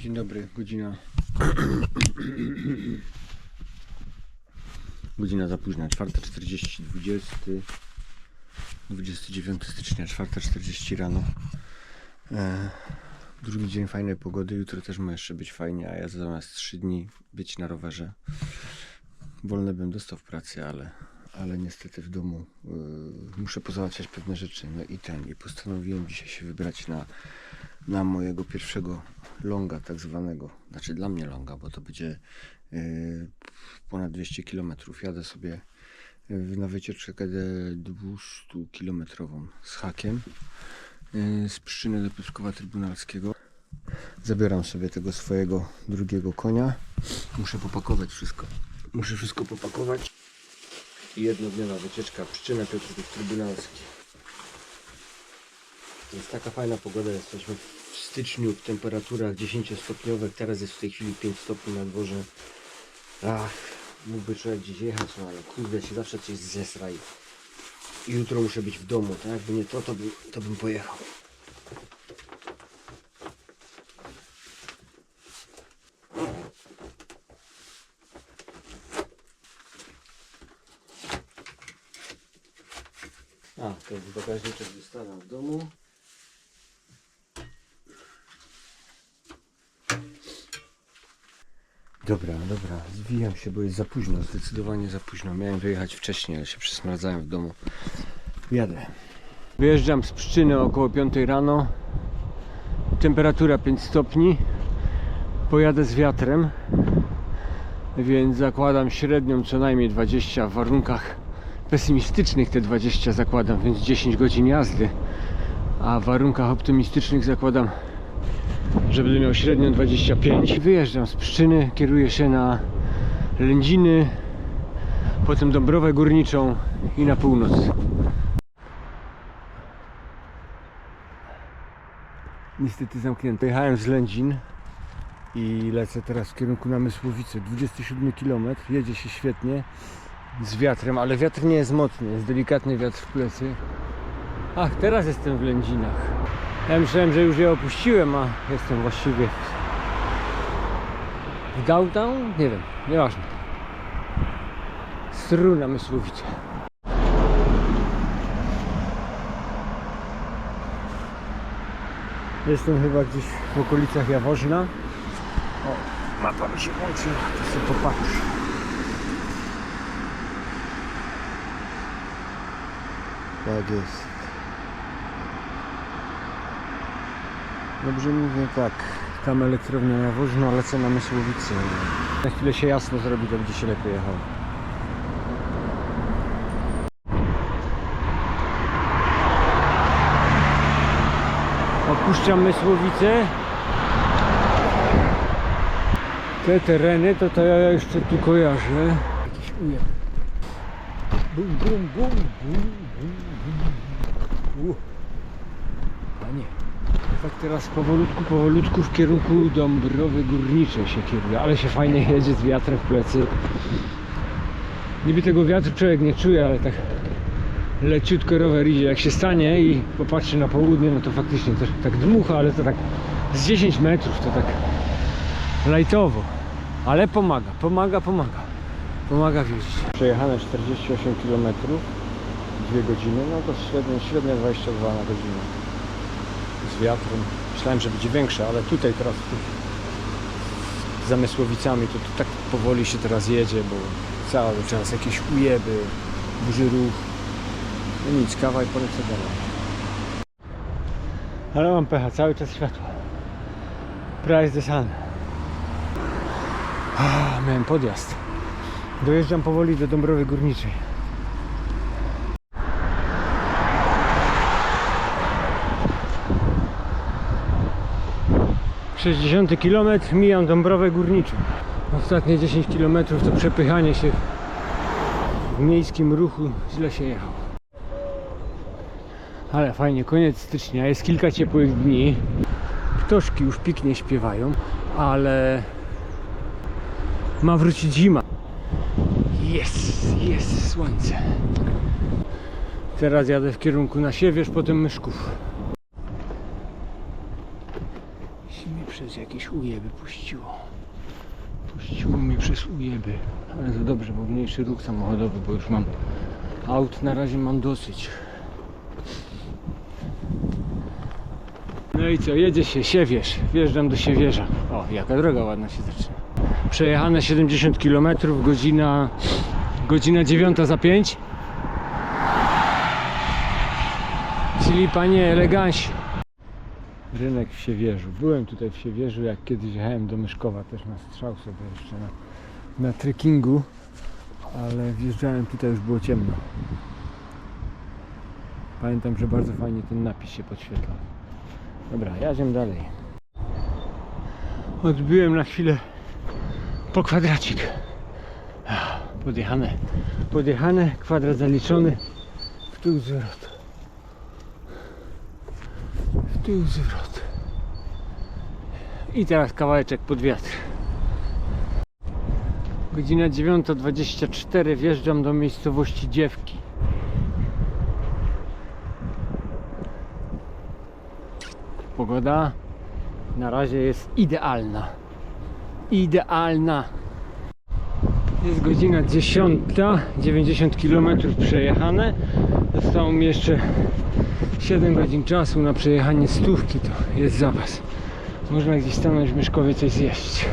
Dzień dobry, godzina. godzina za późna, 4.40, 20. 29 stycznia, 4.40 rano. E, drugi dzień fajnej pogody, jutro też ma jeszcze być fajnie, a ja zamiast 3 dni być na rowerze. Wolne bym dostał w pracy, ale, ale niestety w domu y, muszę pozałatwiać pewne rzeczy. No i ten, i postanowiłem dzisiaj się wybrać na, na mojego pierwszego longa, tak zwanego. Znaczy dla mnie longa, bo to będzie y, ponad 200 km. Jadę sobie y, na wycieczkę 200 kilometrową z hakiem y, z Pszczyny do Piotrkowa Trybunalskiego. Zabieram sobie tego swojego drugiego konia. Muszę popakować wszystko. Muszę wszystko popakować. I jednodniowa wycieczka Pszczyna Piotrków Trybunalski. Jest taka fajna pogoda, jesteśmy w styczniu w temperaturach 10-stopniowych, teraz jest w tej chwili 5 stopni na dworze. Ach, mógłby człowiek gdzieś jechać, no ale kurde się zawsze coś zesra i, jutro muszę być w domu, tak? Jakby nie to, to, by, to bym pojechał. A, to jest bagażniczek zostawiam w domu. Dobra, dobra, zwijam się, bo jest za późno, zdecydowanie za późno. Miałem wyjechać wcześniej, ale się przesmradzałem w domu. Jadę. Wyjeżdżam z Pszczyny około 5 rano. Temperatura 5 stopni. Pojadę z wiatrem, więc zakładam średnią co najmniej 20 w warunkach pesymistycznych te 20 zakładam, więc 10 godzin jazdy. A w warunkach optymistycznych zakładam że miał średnią 25. Wyjeżdżam z Pszczyny, kieruję się na Lędziny, potem Dąbrowę Górniczą i na północ. Niestety zamknięte. Jechałem z Lędzin i lecę teraz w kierunku na Mysłowice. 27 km, jedzie się świetnie z wiatrem, ale wiatr nie jest mocny, jest delikatny wiatr w plecy. Ach, teraz jestem w Lędzinach. Ja myślałem, że już je opuściłem, a jestem właściwie w downtown? Nie wiem, nieważne. Struna Mysłowice. Jestem chyba gdzieś w okolicach Jaworzna. O, mapa mi się włączyła, to sobie popatrz. Tak jest. Dobrze mówię tak. Tam elektrownia Jaworzno, lecę na Mysłowice. Na chwilę się jasno zrobi, to będzie się lepiej jechał. Opuszczam Mysłowice. Te tereny to to ja jeszcze tu kojarzę. Jakiś ujeb. Bum, bum, bum, bum, bum, bum. Uh. Tak teraz powolutku, powolutku w kierunku Dąbrowy Górniczej się kieruje, ale się fajnie jedzie z wiatrem w plecy. Niby tego wiatru człowiek nie czuje, ale tak leciutko rower idzie. Jak się stanie i popatrzy na południe, no to faktycznie to tak dmucha, ale to tak z 10 metrów, to tak lajtowo. Ale pomaga, pomaga, pomaga. Pomaga wjeździć. Przejechane 48 km, 2 godziny, no to średnio 22 na godzinę z. Myślałem, że będzie większe, ale tutaj teraz tu, za Mysłowicami to, to tak powoli się teraz jedzie, bo cały czas jakieś ujeby, duży ruch. No nic, kawa i polecę dalej. Ale mam pecha, cały czas światło. Price the sun. Miałem podjazd. Dojeżdżam powoli do Dąbrowy Górniczej. Sześćdziesiąty kilometr mijam Dąbrowę Górniczą. Ostatnie 10 km to przepychanie się w miejskim ruchu źle się jechał. Ale fajnie, koniec stycznia, jest kilka ciepłych dni. Ptoszki już piknie śpiewają, ale ma wrócić zima. Jest, jest słońce. Teraz jadę w kierunku na Siewierz, potem Myszków. mnie przez jakieś ujeby puściło. Puściło mnie przez ujeby. Ale to dobrze, bo mniejszy ruch samochodowy, bo już mam aut na razie mam dosyć. No i co, jedzie się, Siewierz. Wjeżdżam do Siewierza. O, jaka droga ładna się zaczyna. Przejechane 70 km, godzina, godzina 9 za 5. Czyli panie eleganci. Rynek w Siewierzu. Byłem tutaj w Siewierzu, jak kiedyś jechałem do Myszkowa też na strzał sobie jeszcze na, na trekkingu, ale wjeżdżałem tutaj już było ciemno. Pamiętam, że bardzo fajnie ten napis się podświetlał. Dobra, jadziemy dalej. Odbiłem na chwilę po kwadracik. Podjechane. Podjechane, kwadrat zaliczony. W tył zwrot. Tył zwrot. I teraz kawałeczek pod wiatr. Godzina 9.24 wjeżdżam do miejscowości Dziewki. Pogoda na razie jest idealna. Idealna. Jest godzina 10, 90 km przejechane. Zostało mi jeszcze 7 godzin czasu na przejechanie stówki, to jest zapas. Można gdzieś stanąć w Myszkowie coś zjeść.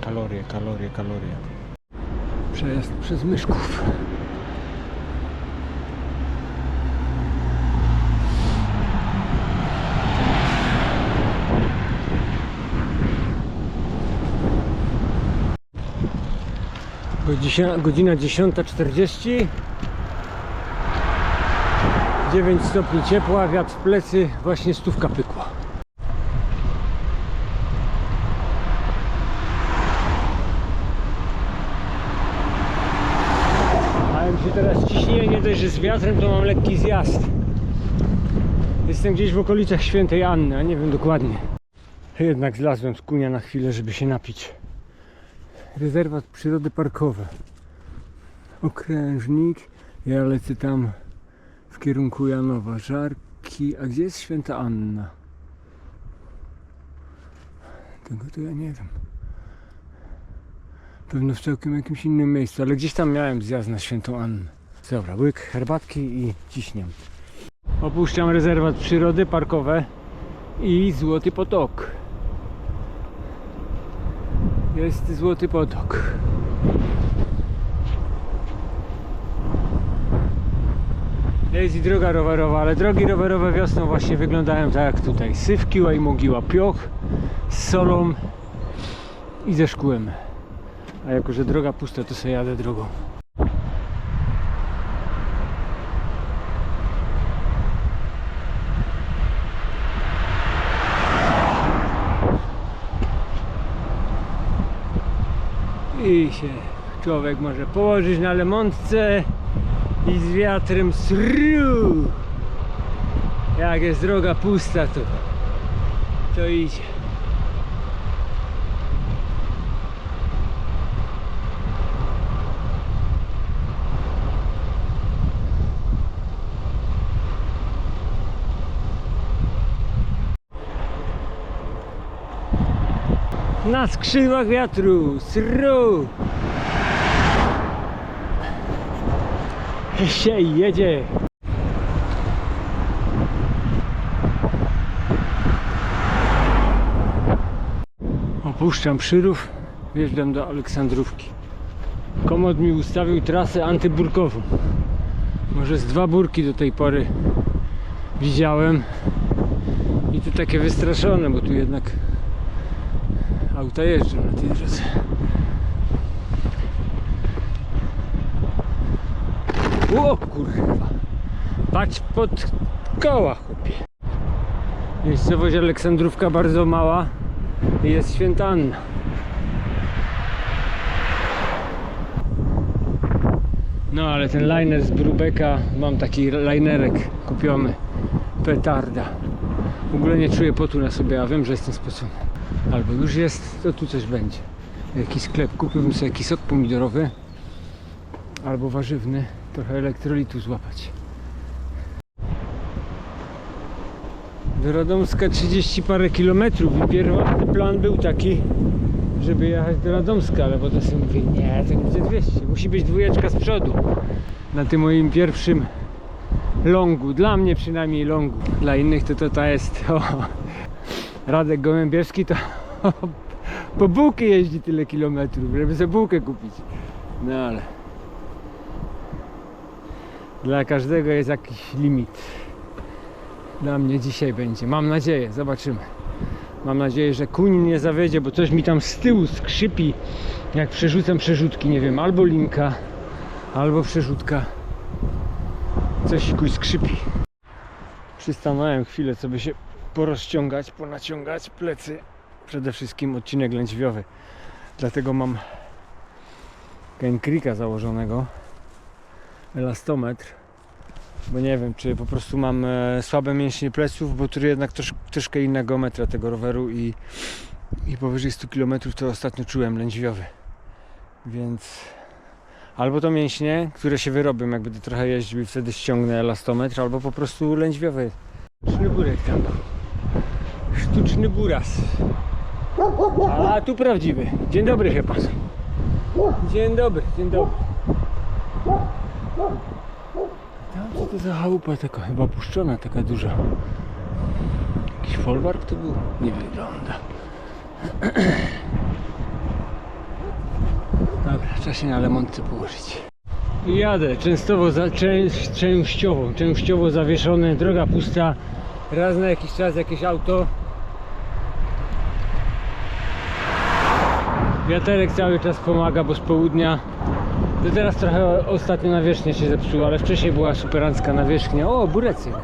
Kalorie, kalorie, kalorie. Przejazd przez Myszków. Godzina, godzina 10.40 9 stopni ciepła, wiatr w plecy, właśnie stówka pykła. A mi się teraz ciśnieje, nie dość, że z wiatrem, to mam lekki zjazd. Jestem gdzieś w okolicach Świętej Anny, a nie wiem dokładnie. Jednak zlazłem z kunia na chwilę, żeby się napić rezerwat przyrody parkowe. Okrężnik. Ja lecę tam w kierunku Janowa. Żarki. A gdzie jest święta Anna? Tego to ja nie wiem. Pewno w całkiem jakimś innym miejscu, ale gdzieś tam miałem zjazd na świętą Annę. Dobra, łyk herbatki i ciśniam. Opuszczam rezerwat przyrody parkowe i Złoty Potok. Jest Złoty Potok. Jest i droga rowerowa, ale drogi rowerowe wiosną właśnie wyglądają tak jak tutaj. Sywkiła i mogiła, pioch z solą i ze szkłem. A jako, że droga pusta, to sobie jadę drogą. I się człowiek może położyć na lemontce i z wiatrem sru. Jak jest droga pusta, to, to idzie. Na skrzydłach wiatru, sru. się jedzie. Opuszczam Przyrów, wjeżdżam do Aleksandrówki. Komod mi ustawił trasę antyburkową. Może z dwa burki do tej pory widziałem. I to takie wystraszone, bo tu jednak auta jeżdżą na tej drodze. O kurwa. Patrz pod koła chłopie. Miejscowość Aleksandrówka bardzo mała i jest święta Anna. No ale ten liner z Brubeka, mam taki linerek kupiony, petarda. W ogóle nie czuję potu na sobie, a wiem, że jestem spocony. Albo już jest, to tu coś będzie. Jakiś sklep, kupiłbym sobie jakiś sok pomidorowy albo warzywny, trochę elektrolitu złapać. Do Radomska 30 parę kilometrów i pierwotny plan był taki, żeby jechać do Radomska, ale potem sobie mówię, nie, to będzie 200, musi być dwójeczka z przodu. Na tym moim pierwszym longu, dla mnie przynajmniej longu, dla innych to to, to jest o, Radek Gołębierski to po bułkę jeździ tyle kilometrów, żeby sobie bułkę kupić. No ale dla każdego jest jakiś limit. Dla mnie dzisiaj będzie. Mam nadzieję, zobaczymy. Mam nadzieję, że kuń nie zawiedzie, bo coś mi tam z tyłu skrzypi, jak przerzucam przerzutki, nie wiem, albo linka, albo przerzutka. Coś kuj skrzypi. Przystanąłem chwilę, co by się porozciągać, ponaciągać plecy. Przede wszystkim odcinek lędźwiowy. Dlatego mam Kenkrika założonego. Elastometr. Bo nie wiem, czy po prostu mam e, słabe mięśnie pleców, bo tu jednak trosz, troszkę inna geometria tego roweru i, i powyżej 100 km to ostatnio czułem lędźwiowy. Więc albo to mięśnie, które się wyrobią, jak będę trochę jeździł i wtedy ściągnę elastometr, albo po prostu lędźwiowy. Sztuczny burek tam. Sztuczny buras. A tu prawdziwy. Dzień dobry, chyba. Dzień dobry, dzień dobry. Tam co to za chałupa taka chyba puszczona, taka duża. Jakiś folwark to był? Nie wygląda. Dobra, trzeba się na lemontce położyć. Jadę, częstowo za, częściowo, częściowo zawieszony, droga pusta. Raz na jakiś czas jakieś auto. Wiaterek cały czas pomaga, bo z południa to teraz trochę ostatnio nawierzchnia się zepsuła, ale wcześniej była superancka nawierzchnia. O, burecek.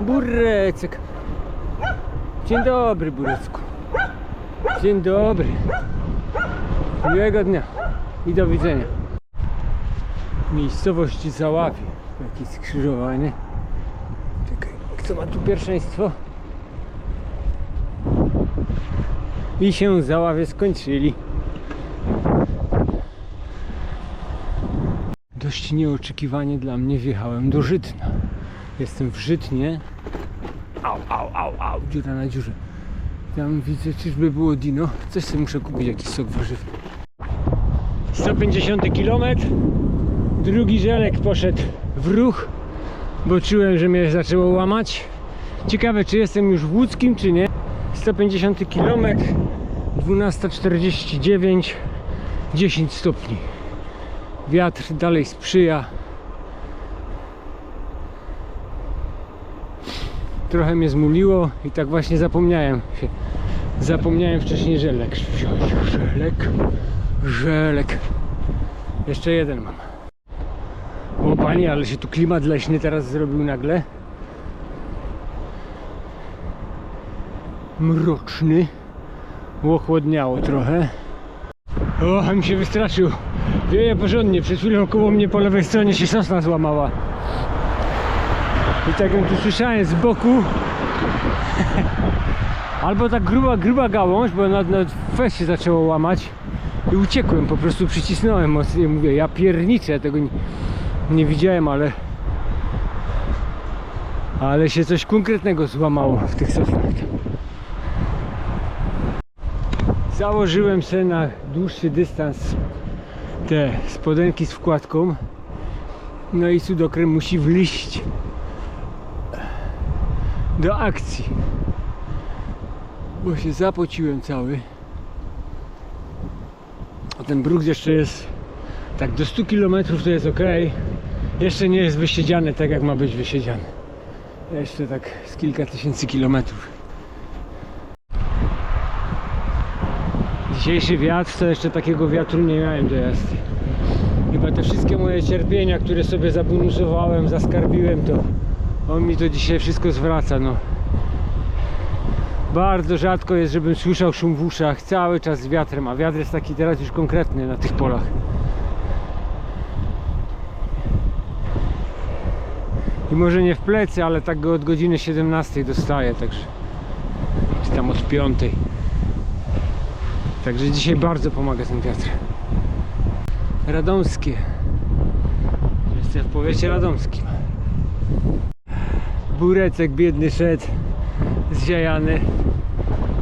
Burecek. Dzień dobry, burecku. Dzień dobry. Miłego dnia i do widzenia. Miejscowość Załawie. Jakieś skrzyżowanie. Kto ma tu pierwszeństwo? I się Załawie skończyli. Dość nieoczekiwanie dla mnie wjechałem do Żytna. Jestem w Żytnie. Au, au, au, au, dziura na dziurze. Tam widzę, czyżby było Dino. Coś sobie muszę kupić, jakiś sok warzywny. 150 km. Drugi żelek poszedł w ruch, bo czułem, że mnie zaczęło łamać. Ciekawe, czy jestem już w łódzkim, czy nie. 150 km. 12.49. 10 stopni. Wiatr dalej sprzyja. Trochę mnie zmuliło i tak właśnie zapomniałem się. Zapomniałem wcześniej żelek wziąć. Żelek, żelek. Jeszcze jeden mam. Panie, ale się tu klimat leśny teraz zrobił nagle. Mroczny. Ochłodniało trochę. O, mi się wystraszył. Wieje porządnie. Przed chwilą koło mnie po lewej stronie się sosna złamała. I tak ją tu słyszałem z boku. Albo tak gruba, gruba gałąź, bo na, na fest się zaczęło łamać. I uciekłem, po prostu przycisnąłem mocniej. Mówię, ja pierniczę, tego nie, nie widziałem, ale... Ale się coś konkretnego złamało w tych sosnach. Założyłem sobie na dłuższy dystans te spodenki z wkładką. No i sudokrem musi wliść do akcji. Bo się zapociłem cały. A ten bruk jeszcze jest tak do 100 km to jest ok. Jeszcze nie jest wysiedziany tak jak ma być wysiedziany. Jeszcze tak z kilka tysięcy kilometrów. Dzisiejszy wiatr to jeszcze takiego wiatru nie miałem do jazdy. Chyba te wszystkie moje cierpienia, które sobie zabonusowałem, zaskarbiłem, to on mi to dzisiaj wszystko zwraca. No. Bardzo rzadko jest, żebym słyszał szum w uszach, cały czas z wiatrem, a wiatr jest taki teraz już konkretny na tych polach. I może nie w plecy, ale tak go od godziny 17 dostaję, także czy tam od 5. Także dzisiaj bardzo pomaga ten wiatr. Radomskie. Jestem w powiecie radomskim. Burecek biedny szedł. zziajany.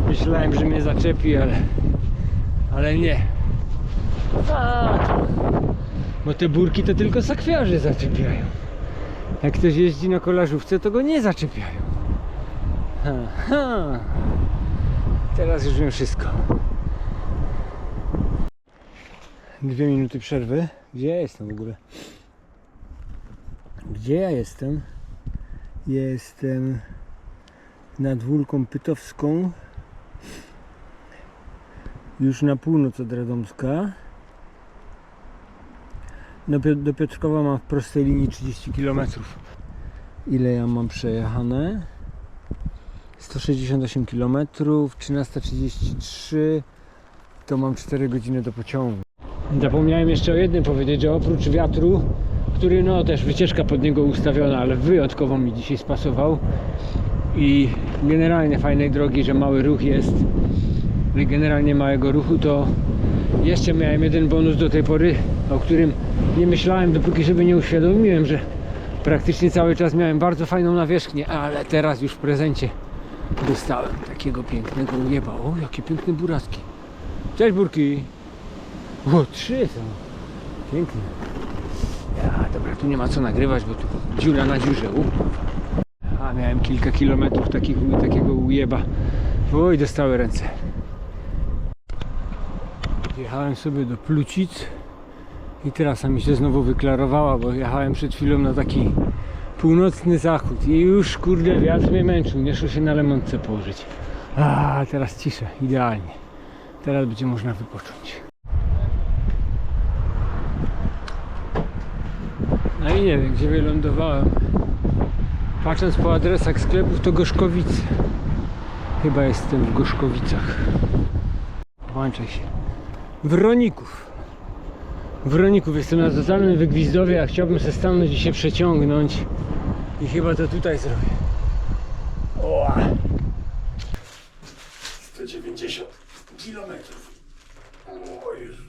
Myślałem, że mnie zaczepi, ale, ale nie. Bo te burki to tylko sakwiarze zaczepiają. Jak ktoś jeździ na kolażówce, to go nie zaczepiają. Ha, ha. Teraz już wiem wszystko. Dwie minuty przerwy. Gdzie ja jestem w ogóle? Gdzie ja jestem? Jestem nad Wólką Pytowską. Już na północ od Radomska. Do, Pio- do Piotrkowa mam w prostej linii 30 km. Ile ja mam przejechane? 168 km, 13.33 to mam 4 godziny do pociągu. Zapomniałem jeszcze o jednym powiedzieć, że oprócz wiatru, który no też wycieczka pod niego ustawiona, ale wyjątkowo mi dzisiaj spasował i generalnie fajnej drogi, że mały ruch jest, i generalnie małego ruchu, to jeszcze miałem jeden bonus do tej pory, o którym nie myślałem, dopóki sobie nie uświadomiłem, że praktycznie cały czas miałem bardzo fajną nawierzchnię, ale teraz już w prezencie dostałem takiego pięknego nieba. O, jakie piękne buraski. Cześć burki. O, trzy są. Piękne. Ja, dobra, tu nie ma co nagrywać, bo tu dziura na dziurze. U. A miałem kilka kilometrów takich, takiego ujeba. Oj, dostały ręce. Jechałem sobie do Plucic i trasa mi się znowu wyklarowała, bo jechałem przed chwilą na taki północny zachód i już kurde wiatr mnie męczył, nie szło się na lemontce położyć. A teraz cisza, idealnie. Teraz będzie można wypocząć. No i nie wiem, gdzie wylądowałem. Patrząc po adresach sklepów, to Gorzkowice. Chyba jestem w Gorzkowicach. Włączaj się. Wroników. Wroników. Jestem na totalnym wygwizdowie, a chciałbym się stanąć i się przeciągnąć. I chyba to tutaj zrobię. O! 190 kilometrów. O Jezu.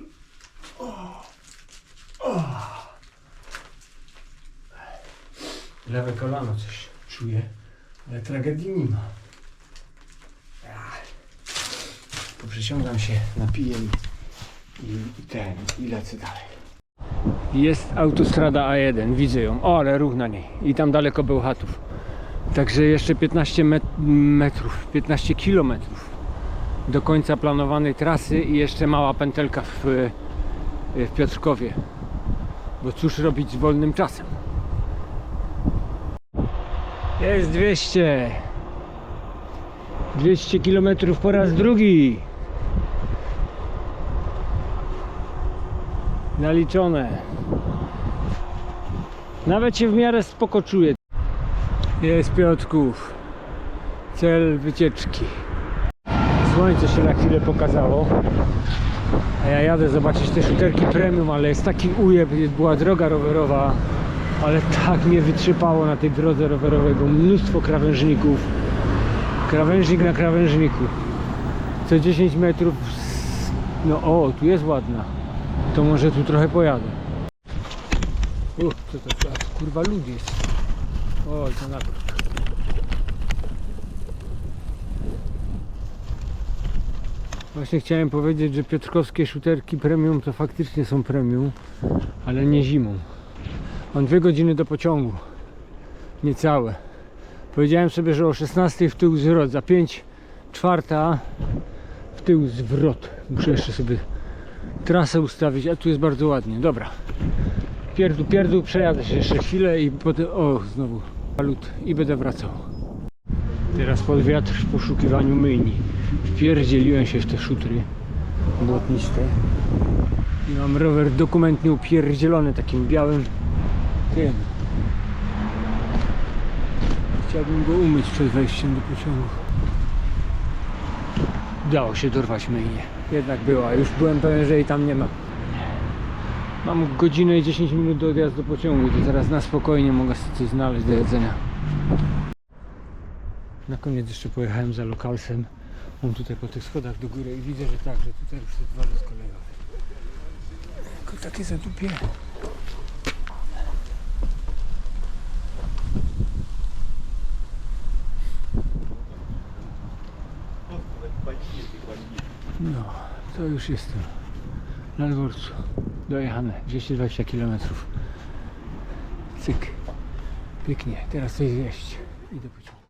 Lewe kolano coś czuję, ale tragedii nie ma. Poprzeciągam się, napiję i, i, i ten, i lecę dalej. Jest autostrada A1, widzę ją. O, ale ruch na niej. I tam daleko Bełchatów. Także jeszcze 15 met- metrów, 15 kilometrów do końca planowanej trasy i jeszcze mała pętelka w, w Piotrkowie. Bo cóż robić z wolnym czasem? Jest 200. 200 km po raz drugi. Naliczone. Nawet się w miarę spoko czuję. Jest Piotrków. Cel wycieczki. Słońce się na chwilę pokazało. A ja jadę zobaczyć te szuterki premium, ale jest taki ujeb, była droga rowerowa, ale tak mnie wytrzypało na tej drodze rowerowej, bo mnóstwo krawężników. Krawężnik na krawężniku. Co 10 metrów. No o, tu jest ładna. To może tu trochę pojadę. Uch, co to za kurwa lud jest. Oj, to na Właśnie chciałem powiedzieć, że piotrkowskie szuterki premium to faktycznie są premium, ale nie zimą. Mam dwie godziny do pociągu. Niecałe. Powiedziałem sobie, że o 16 w tył zwrot, za 5 czwarta w tył zwrot. Muszę jeszcze sobie trasę ustawić, a tu jest bardzo ładnie. Dobra. Pierdół, pierdół, przejadę się jeszcze chwilę i potem... O, znowu walut i będę wracał. Teraz pod wiatr w poszukiwaniu myjni. Wpierdzieliłem się w te szutry błotniste. I mam rower dokumentnie upierdzielony takim białym tym. Chciałbym go umyć przed wejściem do pociągu. Udało się dorwać myjnię. Jednak była. Już byłem pewien, że jej tam nie ma. Mam godzinę i 10 minut do odjazdu pociągu. To teraz na spokojnie mogę sobie coś znaleźć do jedzenia. Na koniec jeszcze pojechałem za lokalsem. Mam tutaj po tych schodach do góry i widzę, że tak, że tutaj już jest dwa kolejowe. Tylko takie zadupie. No, to już jestem na dworcu. Dojechane 220 km. Cyk. Pięknie. Teraz coś zjeść. Idę pociągu.